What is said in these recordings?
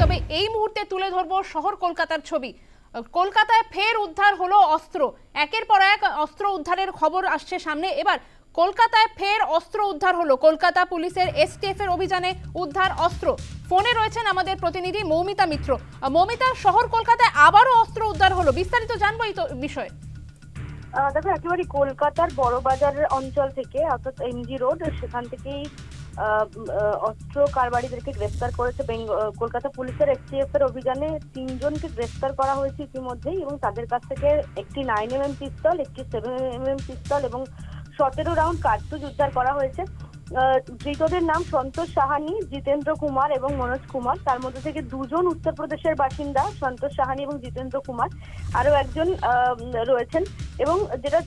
তবে এই মুহূর্তে তুলে ধরবো শহর কলকাতার ছবি। কলকাতায় ফের উদ্ধার হলো অস্ত্র। একের পর এক অস্ত্র উদ্ধারের খবর আসছে সামনে। এবার কলকাতায় ফের অস্ত্র উদ্ধার হলো। কলকাতা পুলিশের এসটিএফ এর অভিযানে উদ্ধার অস্ত্র। ফোনে রয়েছেন আমাদের প্রতিনিধি মৌমিতা মিত্র। মৌমিতা, শহর কলকাতায় আবারও অস্ত্র উদ্ধার হলো। বিস্তারিত জানব এই বিষয়ে। দেখো একেবারে কলকাতার বড় বাজারের অঞ্চল থেকে, অর্থাৎ এমজি রোড, সেখান থেকেই অস্ত্র কারবারিদেরকে গ্রেফতার করেছে কলকাতা পুলিশের এসটিএফ এর অভিযানে তিনজনকে গ্রেফতার করা হয়েছে ইতিমধ্যেই এবং তাদের কাছ থেকে একটি নাইন এম এম পিস্তল, একটি সেভেন এম এম পিস্তল এবং সতেরো রাউন্ড কার্তুজ উদ্ধার করা হয়েছে। ধৃতদের নাম সন্তোষ সাহানি, জিতেন্দ্র কুমার এবং মনোজ কুমার। তার মধ্যে থেকে দুজন উত্তরপ্রদেশের বাসিন্দা, সন্তোষ সাহানি এবং জিতেন্দ্র কুমার। আরও একজন রয়েছেন এবং যেটা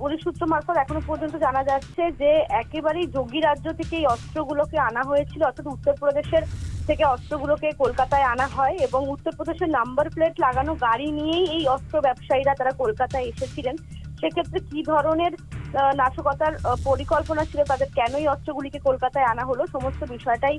পুলিশ সূত্র মারফত এখনও পর্যন্ত জানা যাচ্ছে যে একেবারেই যোগী রাজ্য থেকে এই অস্ত্রগুলোকে আনা হয়েছিল, অর্থাৎ উত্তরপ্রদেশের থেকে অস্ত্রগুলোকে কলকাতায় আনা হয় এবং উত্তরপ্রদেশের নাম্বার প্লেট লাগানো গাড়ি নিয়েই এই অস্ত্র ব্যবসায়ীরা তারা কলকাতায় এসেছিলেন। সেক্ষেত্রে কি ধরনের নাশকতার পরিকল্পনা ছিল তাদের কেনই অস্ত্রগুলিকে কলকাতায় আনা হলো, সমস্ত বিষয়টাই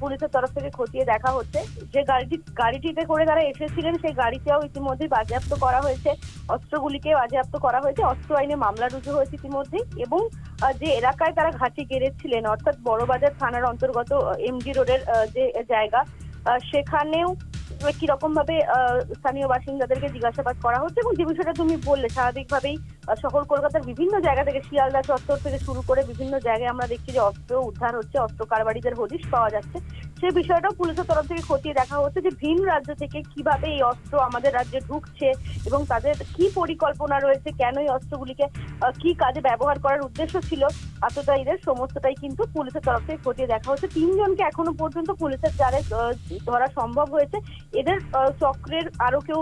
পুলিশের তরফ থেকে খতিয়ে দেখা হচ্ছে। যে গাড়িটি, গাড়িটিতে করে তারা এসেছিলেন, সেই গাড়িতেও ইতিমধ্যেই বাজেয়াপ্ত করা হয়েছে। অস্ত্রগুলিকে বাজেয়াপ্ত করা হয়েছে, অস্ত্র আইনে মামলা রুজু হয়েছে ইতিমধ্যেই এবং যে এলাকায় তারা ঘাঁটি গেড়েছিলেন, অর্থাৎ বড়বাজার থানার অন্তর্গত এমজি রোডের যে জায়গা সেখানেও কি রকম ভাবে স্থানীয় বাসিন্দাদেরকে জিজ্ঞাসাবাদ করা হচ্ছে। এবং যে বিষয়টা তুমি বললে, স্বাভাবিকভাবেই শহর কলকাতার বিভিন্ন জায়গা থেকে শিয়ালদা চত্বর থেকে শুরু করে বিভিন্ন জায়গায় আমরা দেখছি যে অস্ত্র উদ্ধার হচ্ছে অস্ত্র কারবারিদের হদিশ পাওয়া যাচ্ছে। সেই বিষয়টাও পুলিশের তরফ থেকে খতিয়ে দেখা হচ্ছে যে ভিন রাজ্য থেকে কীভাবে এই অস্ত্র আমাদের রাজ্যে ঢুকছে এবং তাদের কি পরিকল্পনা রয়েছে কেন এই অস্ত্রগুলিকে কি কাজে ব্যবহার করার উদ্দেশ্য ছিল আততায়ীদের সমস্তটাই কিন্তু পুলিশের তরফ থেকে খতিয়ে দেখা হচ্ছে। তিনজনকে এখনও পর্যন্ত পুলিশের জালে ধরা সম্ভব হয়েছে। এদের চক্রের আরও কেউ।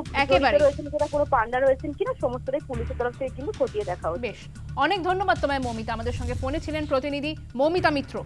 রয়েছেন কিনা কোনো পান্ডা রয়েছেন কিনা সমস্তটাই পুলিশের তরফ থেকে কিন্তু খতিয়ে দেখা বেশ অনেক ধন্যবাদ তোমায় মমিতা। আমাদের সঙ্গে ফোনে ছিলেন প্রতিনিধি মমিতা মিত্র।